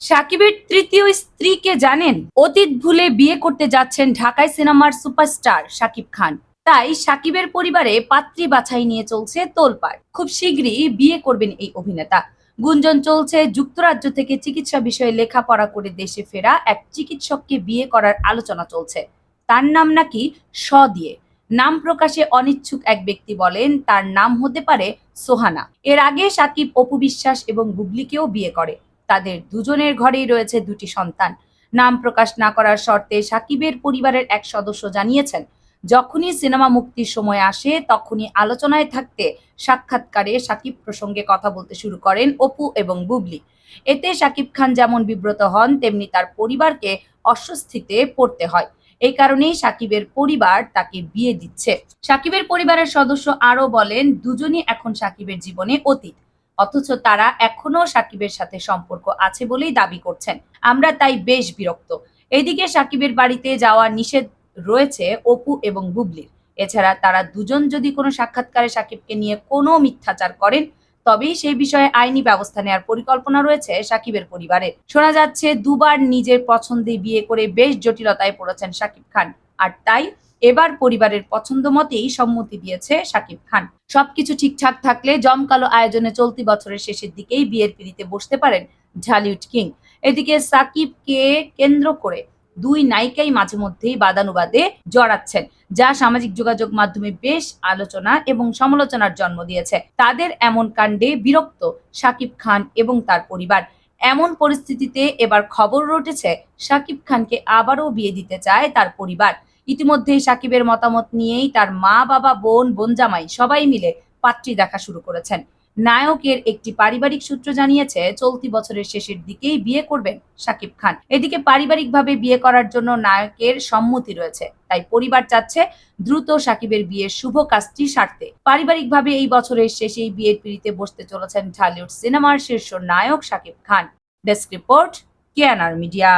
সাকিবের তৃতীয় স্ত্রীকে জানেন? অতীত ভুলে বিয়ে করতে যাচ্ছেন ঢাকায় সিনেমার সুপারস্টার সাকিব খান। তাই সাকিবের পরিবারে পাত্রী বাছাই নিয়ে চলছে তোলপাড়। খুব শীঘ্রই বিয়ে করবেন এই অভিনেতা। গুঞ্জন চলছে যুক্তরাজ্য থেকে চিকিৎসা বিষয়ে লেখাপড়া করে দেশে ফেরা এক চিকিৎসককে বিয়ে করার আলোচনা চলছে। তার নাম নাকি স দিয়ে। নাম প্রকাশে অনিচ্ছুক এক ব্যক্তি বলেন, তার নাম হতে পারে সোহানা। এর আগে সাকিব অপু বিশ্বাস এবং বুবলিকেও বিয়ে করে। তাদের দুজনের ঘরেই রয়েছে দুটি সন্তান। নাম প্রকাশ না করার শর্তে সাকিবের পরিবারের এক সদস্য জানিয়েছেন, যখনই সিনেমা মুক্তির সময় আসে, তখনই আলোচনায় থাকতে সাক্ষাৎকারে সাকিব প্রসঙ্গে কথা বলতে শুরু করেন অপু এবং বুবলি। এতে সাকিব খান যেমন বিব্রত হন, তেমনি তার পরিবারকে অস্বস্তিতে পড়তে হয়। এই কারণেই সাকিবের পরিবার তাকে বিয়ে দিচ্ছে। সাকিবের পরিবারের সদস্য আরও বলেন, দুজনই এখন সাকিবের জীবনে অতীত। অথচ তারা এখনও সাকিবের সাথে সম্পর্ক আছে বলেই দাবি করছেন। আমরা তাই বেশ বিরক্ত। এদিকে সাকিবের বাড়িতে যাওয়া নিষেধ রয়েছে অপু এবং বুবলির। এছাড়া তারা দুজন যদি কোনো সাক্ষাৎকারে সাকিবকে নিয়ে কোনো মিথ্যাচার করেন, তবেই সেই বিষয়ে আইনি ব্যবস্থা নেওয়ার পরিকল্পনা রয়েছে সাকিবের পরিবারের। শোনা যাচ্ছে, দুবার নিজের পছন্দে বিয়ে করে বেশ জটিলতায় পড়েছেন সাকিব খান। আর তাই এবার পরিবারের পছন্দ মতেই সম্মতি দিয়েছে শাকিব খান। সবকিছু ঠিকঠাক থাকলে জমকালো আয়োজনে চলতি বছরের শেষের দিকেই বিয়ের পিড়িতে বসতে পারেন ঝালিউড কিং। এদিকে সাকিবকে কেন্দ্র করে দুই নায়িকাই মাঝে মধ্যেই বাদানুবাদে জড়াচ্ছেন, যা সামাজিক যোগাযোগ মাধ্যমে বেশ আলোচনা এবং সমালোচনার জন্ম দিয়েছে। তাদের এমন কাণ্ডে বিরক্ত সাকিব খান এবং তার পরিবার। এমন পরিস্থিতিতে এবার খবর উঠেছে সাকিব খানকে আবারও বিয়ে দিতে চায় তার পরিবার। ইতিমধ্যেই সাকিবের মতামত নিয়েই তার মা, বাবা, বোন বোন জামাই সবাই মিলে পাত্রী দেখা শুরু করেছেন। নায়কের একটি পারিবারিক সূত্র জানিয়েছে, চলতি বছরের শেষের দিকেই বিয়ে করবেন সাকিব খান। এদিকে পারিবারিকভাবে বিয়ে করার জন্য নায়কের সম্মতি রয়েছে, তাই পরিবার চাচ্ছে দ্রুত সাকিবের বিয়ের শুভ কাজটি সারতে। পারিবারিকভাবে এই বছরের শেষেই বিয়ের পিড়িতে বসতে চলেছেন ঢালিউড সিনেমার শীর্ষ নায়ক সাকিব খান। ডেস্ক রিপোর্ট কেয়ানার মিডিয়া।